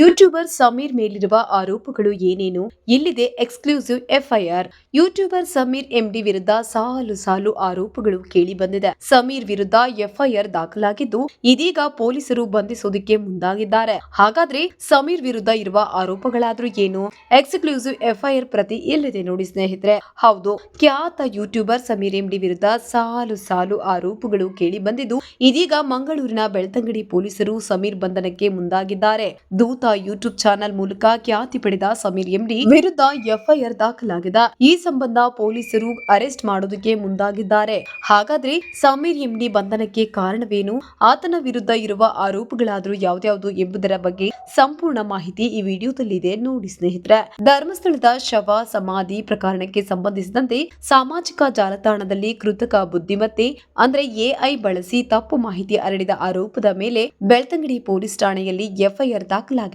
YouTuber Sameer ಮೇಲಿರುವ ಆರೋಪಗಳು ಏನೇನು? ಇಲ್ಲಿದೆ exclusive FIR. YouTuber Sameer MD ವಿರುದ್ಧ ಸಾಲು ಸಾಲು ಆರೋಪಗಳು ಕೇಳಿ ಬಂದಿದೆ. ಸಮೀರ್ ವಿರುದ್ಧ ಎಫ್ಐಆರ್ ದಾಖಲಾಗಿದ್ದು, ಇದೀಗ ಪೊಲೀಸರು ಬಂಧಿಸೋದಕ್ಕೆ ಮುಂದಾಗಿದ್ದಾರೆ. ಹಾಗಾದ್ರೆ ಸಮೀರ್ ವಿರುದ್ಧ ಇರುವ ಆರೋಪಗಳಾದ್ರೂ ಏನು? ಎಕ್ಸ್ಕ್ಲೂಸಿವ್ ಎಫ್ಐಆರ್ ಪ್ರತಿ ಇಲ್ಲಿದೆ ನೋಡಿ ಸ್ನೇಹಿತರೆ. ಹೌದು, ಖ್ಯಾತ ಯೂಟ್ಯೂಬರ್ ಸಮೀರ್ ಎಂಡಿ ವಿರುದ್ಧ ಸಾಲು ಸಾಲು ಆರೋಪಗಳು ಕೇಳಿ ಬಂದಿದ್ದು, ಇದೀಗ ಮಂಗಳೂರಿನ ಬೆಳ್ತಂಗಡಿ ಪೊಲೀಸರು ಸಮೀರ್ ಬಂಧನಕ್ಕೆ ಮುಂದಾಗಿದ್ದಾರೆ. ಯೂಟ್ಯೂಬ್ ಚಾನೆಲ್ ಮೂಲಕ ಖ್ಯಾತಿ ಪಡೆದ ಸಮೀರ್ ಎಂಡಿ ವಿರುದ್ಧ ಎಫ್ಐಆರ್ ದಾಖಲಾಗಿದೆ. ಈ ಸಂಬಂಧ ಪೊಲೀಸರು ಅರೆಸ್ಟ್ ಮಾಡೋದಕ್ಕೆ ಮುಂದಾಗಿದ್ದಾರೆ. ಹಾಗಾದ್ರೆ ಸಮೀರ್ ಎಂಡಿ ಬಂಧನಕ್ಕೆ ಕಾರಣವೇನು? ಆತನ ವಿರುದ್ಧ ಇರುವ ಆರೋಪಗಳಾದರೂ ಯಾವ್ದಾವುದು ಎಂಬುದರ ಬಗ್ಗೆ ಸಂಪೂರ್ಣ ಮಾಹಿತಿ ಈ ವಿಡಿಯೋದಲ್ಲಿದೆ. ನೋಡಿ ಸ್ನೇಹಿತರೆ, ಧರ್ಮಸ್ಥಳದ ಶವ ಸಮಾಧಿ ಪ್ರಕರಣಕ್ಕೆ ಸಂಬಂಧಿಸಿದಂತೆ ಸಾಮಾಜಿಕ ಜಾಲತಾಣದಲ್ಲಿ ಕೃತಕ ಬುದ್ಧಿಮತ್ತೆ, ಅಂದ್ರೆ ಎಐ ಬಳಸಿ ತಪ್ಪು ಮಾಹಿತಿ ಹರಡಿದ ಆರೋಪದ ಮೇಲೆ ಬೆಳ್ತಂಗಡಿ ಪೊಲೀಸ್ ಠಾಣೆಯಲ್ಲಿ ಎಫ್ಐಆರ್ ದಾಖಲಾಗಿದೆ.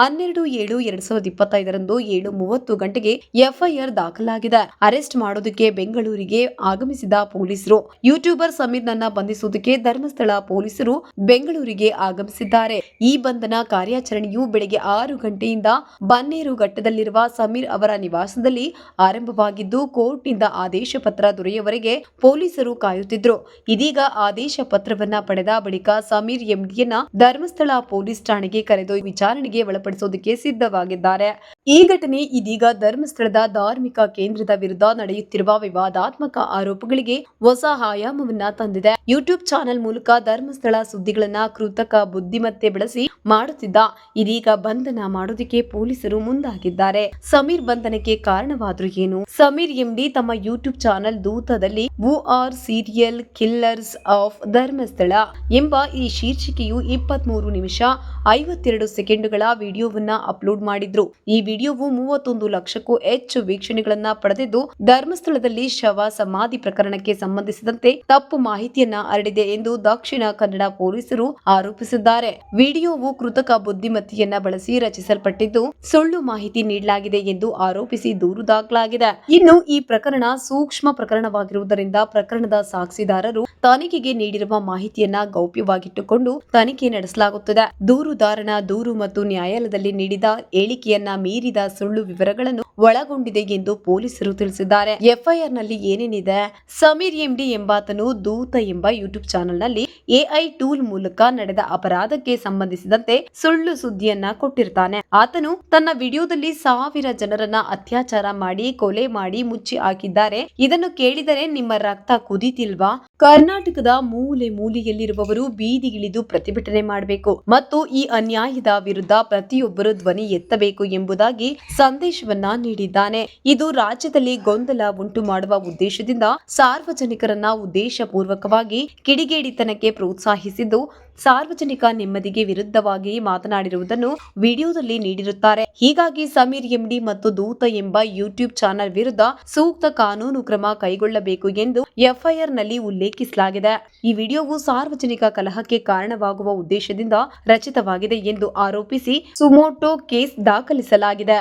ಹನ್ನೆರಡು ಏಳು ಎರಡ್ ಸಾವಿರದ ಇಪ್ಪತ್ತೈದರಂದು ಏಳು ಮೂವತ್ತು ಗಂಟೆಗೆ ಎಫ್ಐಆರ್ ದಾಖಲಾಗಿದೆ. ಅರೆಸ್ಟ್ ಮಾಡೋದಕ್ಕೆ ಬೆಂಗಳೂರಿಗೆ ಆಗಮಿಸಿದ ಪೊಲೀಸರು. ಯೂಟ್ಯೂಬರ್ ಸಮೀರ್ ನನ್ನ ಬಂಧಿಸುವುದಕ್ಕೆ ಧರ್ಮಸ್ಥಳ ಪೊಲೀಸರು ಬೆಂಗಳೂರಿಗೆ ಆಗಮಿಸಿದ್ದಾರೆ. ಈ ಬಂಧನ ಕಾರ್ಯಾಚರಣೆಯು ಬೆಳಗ್ಗೆ ಆರು ಗಂಟೆಯಿಂದ ಬನ್ನೇರು ಘಟ್ಟದಲ್ಲಿರುವ ಸಮೀರ್ ಅವರ ನಿವಾಸದಲ್ಲಿ ಆರಂಭವಾಗಿದ್ದು, ಕೋರ್ಟ್ನಿಂದ ಆದೇಶ ಪತ್ರ ದೊರೆಯುವವರೆಗೆ ಪೊಲೀಸರು ಕಾಯುತ್ತಿದ್ರು ಇದೀಗ ಆದೇಶ ಪತ್ರವನ್ನ ಪಡೆದ ಬಳಿಕ ಸಮೀರ್ ಎಂಡಿಯನ್ನ ಧರ್ಮಸ್ಥಳ ಪೊಲೀಸ್ ಠಾಣೆಗೆ ಕರೆದೊಯ್ದು ವಿಚಾರಣೆಗೆ ಒಳಪಡಿಸೋದಕ್ಕೆ ಸಿದ್ಧವಾಗಿದ್ದಾರೆ. ಈ ಘಟನೆ ಇದೀಗ ಧರ್ಮಸ್ಥಳದ ಧಾರ್ಮಿಕ ಕೇಂದ್ರದ ವಿರುದ್ಧ ನಡೆಯುತ್ತಿರುವ ವಿವಾದಾತ್ಮಕ ಆರೋಪಗಳಿಗೆ ಹೊಸ ಆಯಾಮವನ್ನ ತಂದಿದೆ. ಯೂಟ್ಯೂಬ್ ಚಾನೆಲ್ ಮೂಲಕ ಧರ್ಮಸ್ಥಳ ಸುದ್ದಿಗಳನ್ನ ಕೃತಕ ಬುದ್ಧಿಮತ್ತೆ ಬಳಸಿ ಮಾಡುತ್ತಿದ್ದ ಇದೀಗ ಬಂಧನ ಮಾಡೋದಕ್ಕೆ ಪೊಲೀಸರು ಮುಂದಾಗಿದ್ದಾರೆ. ಸಮೀರ್ ಬಂಧನಕ್ಕೆ ಕಾರಣವಾದರೂ ಏನು? ಸಮೀರ್ ಎಂಡಿ ತಮ್ಮ YouTube channel ದೂತದಲ್ಲಿ who are serial killers of Dharmasthala ಎಂಬ ಈ ಶೀರ್ಷಿಕೆಯು ಇಪ್ಪತ್ಮೂರು ನಿಮಿಷ ಐವತ್ತೆರಡು ಸೆಕೆಂಡುಗಳ ವಿಡಿಯೋವನ್ನ ಅಪ್ಲೋಡ್ ಮಾಡಿದ್ರು. ಈ ವಿಡಿಯೋವು ಮೂವತ್ತೊಂದು ಲಕ್ಷಕ್ಕೂ ಹೆಚ್ಚು ವೀಕ್ಷಣೆಗಳನ್ನ ಪಡೆದಿದ್ದು, ಧರ್ಮಸ್ಥಳದಲ್ಲಿ ಶವ ಸಮಾಧಿ ಪ್ರಕರಣಕ್ಕೆ ಸಂಬಂಧಿಸಿದಂತೆ ತಪ್ಪು ಮಾಹಿತಿಯನ್ನ ಹರಡಿದೆ ಎಂದು ದಕ್ಷಿಣ ಕನ್ನಡ ಪೊಲೀಸರು ಆರೋಪಿಸಿದ್ದಾರೆ. ವಿಡಿಯೋವು ಕೃತಕ ಬುದ್ಧಿಮತ್ತೆಯನ್ನ ಬಳಸಿ ರಚಿಸಲ್ಪಟ್ಟಿದ್ದು, ಸುಳ್ಳು ಮಾಹಿತಿ ನೀಡಲಾಗಿದೆ ಎಂದು ಆರೋಪಿಸಿ ದೂರು ದಾಖಲಾಗಿದೆ. ಇನ್ನು ಈ ಪ್ರಕರಣ ಸೂಕ್ಷ್ಮ ಪ್ರಕರಣವಾಗಿರುವುದರಿಂದ ಪ್ರಕರಣದ ಸಾಕ್ಷಿದಾರರು ತನಿಖೆಗೆ ನೀಡಿರುವ ಮಾಹಿತಿಯನ್ನ ಗೌಪ್ಯವಾಗಿಟ್ಟುಕೊಂಡು ತನಿಖೆ ನಡೆಸಲಾಗುತ್ತದೆ. ದೂರುದಾರನ ದೂರು ಮತ್ತು ನ್ಯಾಯಾಲಯದಲ್ಲಿ ನೀಡಿದ ಹೇಳಿಕೆಯನ್ನ ಮೀರಿದ ಸುಳ್ಳು ವಿವರಗಳನ್ನು ಒಳಗೊಂಡಿದೆ ಎಂದು ಪೊಲೀಸರು ತಿಳಿಸಿದ್ದಾರೆ. ಎಫ್ಐಆರ್ನಲ್ಲಿ ಏನೇನಿದೆ? ಸಮೀರ್ ಎಂಡಿ ಎಂಬಾತನು ದೂತ ಎಂಬ ಯೂಟ್ಯೂಬ್ ಚಾನೆಲ್ನಲ್ಲಿ ಎಐ ಟೂಲ್ ಮೂಲಕ ನಡೆದ ಅಪರಾಧಕ್ಕೆ ಸಂಬಂಧಿಸಿದಂತೆ ಸುಳ್ಳು ಸುದ್ದಿಯನ್ನ ಕೊಟ್ಟಿರ್ತಾನೆ. ಆತನು ತನ್ನ ವಿಡಿಯೋದಲ್ಲಿ ಸಾವಿರ ಜನರನ್ನ ಅತ್ಯಾಚಾರ ಮಾಡಿ, ಕೊಲೆ ಮಾಡಿ ಮುಚ್ಚಿ ಹಾಕಿದ್ದಾರೆ ಇದನ್ನು ಕೇಳಿದರೆ ನಿಮ್ಮ ರಕ್ತ ಕುದೀತಿಲ್ವಾ? ಕರ್ನಾಟಕದ ಮೂಲೆ ಮೂಲೆಯಲ್ಲಿರುವವರು ಬೀದಿಗಿಳಿದು ಪ್ರತಿಭಟನೆ ಮಾಡಬೇಕು ಮತ್ತು ಈ ಅನ್ಯಾಯದ ವಿರುದ್ಧ ಪ್ರತಿಯೊಬ್ಬರು ಧ್ವನಿ ಎತ್ತಬೇಕು ಎಂಬುದಾಗಿ ಸಂದೇಶವನ್ನ ನೀಡಿದ್ದಾನೆ. ಇದು ರಾಜ್ಯದಲ್ಲಿ ಗೊಂದಲ ಉಂಟು ಮಾಡುವ ಉದ್ದೇಶದಿಂದ ಸಾರ್ವಜನಿಕರನ್ನ ಉದ್ದೇಶಪೂರ್ವಕವಾಗಿ ಕಿಡಿಗೇಡಿತನಕ್ಕೆ ಪ್ರೋತ್ಸಾಹಿಸಿದ್ದು ಸಾರ್ವಜನಿಕ ನೆಮ್ಮದಿಗೆ ವಿರುದ್ಧವಾಗಿ ಮಾತನಾಡಿರುವುದನ್ನು ವಿಡಿಯೋದಲ್ಲಿ ನೀಡಿರುತ್ತಾರೆ. ಹೀಗಾಗಿ ಸಮೀರ್ ಎಂಡಿ ಮತ್ತು ದೂತ ಎಂಬ ಯೂಟ್ಯೂಬ್ ಚಾನೆಲ್ ವಿರುದ್ಧ ಸೂಕ್ತ ಕಾನೂನು ಕ್ರಮ ಕೈಗೊಳ್ಳಬೇಕು ಎಂದು ಎಫ್ಐಆರ್ನಲ್ಲಿ ಉಲ್ಲೇಖಿಸಲಾಗಿದೆ. ಈ ವಿಡಿಯೋವು ಸಾರ್ವಜನಿಕ ಕಲಹಕ್ಕೆ ಕಾರಣವಾಗುವ ಉದ್ದೇಶದಿಂದ ರಚಿತವಾಗಿದೆ ಎಂದು ಆರೋಪಿಸಿ ಸುಮೋಟೋ ಕೇಸ್ ದಾಖಲಿಸಲಾಗಿದೆ.